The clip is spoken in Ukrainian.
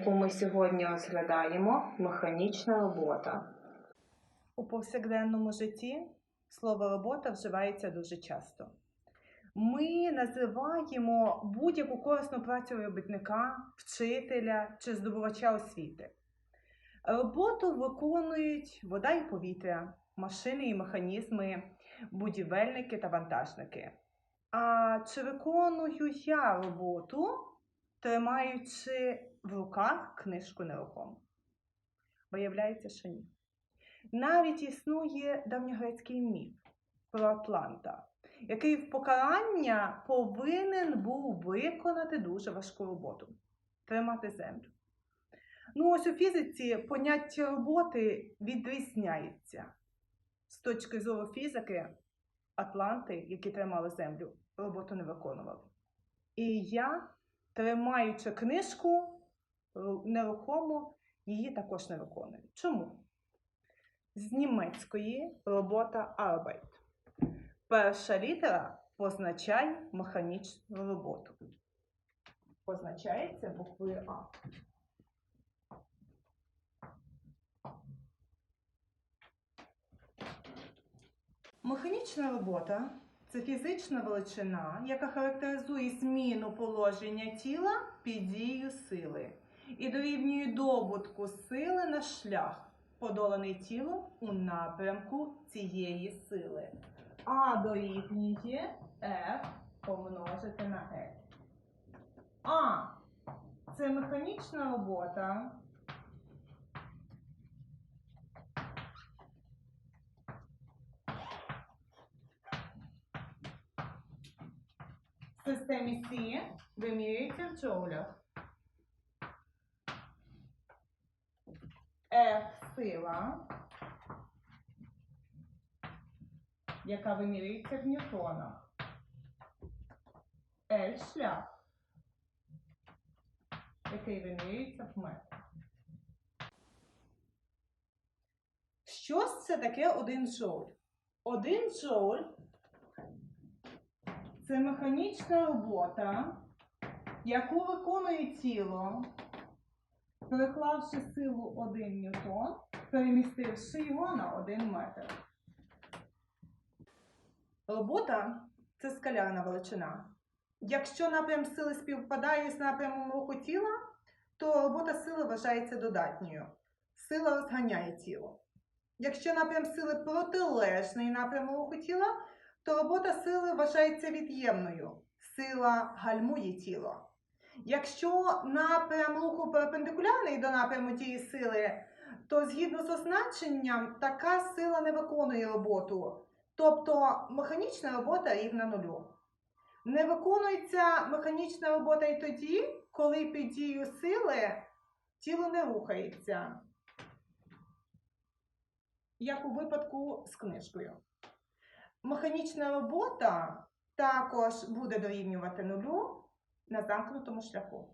яку ми сьогодні розглядаємо, механічна робота. У повсякденному житті слово робота вживається дуже часто. Ми називаємо будь-яку корисну працю робітника, вчителя чи здобувача освіти. Роботу виконують вода і повітря, машини і механізми, будівельники та вантажники. А чи виконую я роботу, тримаючи в руках книжку нерухому? Виявляється, що ні. Навіть існує давньогрецький міф про Атланта, який в покарання повинен був виконати дуже важку роботу тримати землю. Ну, ось у фізиці поняття роботи відрізняється. З точки зору фізики, Атланти, які тримали землю, роботу не виконували. І я, тримаючи книжку нерухому, її також не виконую. Чому? З німецької робота Arbeit. Перша літера позначає механічну роботу. Позначається буквою А. Механічна робота це фізична величина, яка характеризує зміну положення тіла під дією сили і дорівнює добутку сили на шлях, подоланий тілом у напрямку цієї сили. А дорівнює F помножити на L. А це механічна робота. В системі Сі вимірюється в джоулях. F сила, яка вимірюється в ньютонах. L шлях, який вимірюється в метрах. Що це таке один джоуль? Один джоуль це механічна робота, яку виконує тіло, переклавши силу 1 ньютон, перемістивши його на 1 метр. Робота це скалярна величина. Якщо напрям сили співпадає з напрямом руху тіла, то робота сили вважається додатньою. Сила розганяє тіло. Якщо напрям сили протилежний напряму руху тіла, то робота сили вважається від'ємною. Сила гальмує тіло. Якщо напрям руху перпендикулярний до напряму дії сили, то згідно з означенням така сила не виконує роботу. Тобто механічна робота рівна нулю. Не виконується механічна робота і тоді, коли під дією сили тіло не рухається. Як у випадку з книжкою. Механічна робота також буде дорівнювати нулю на замкнутому шляху.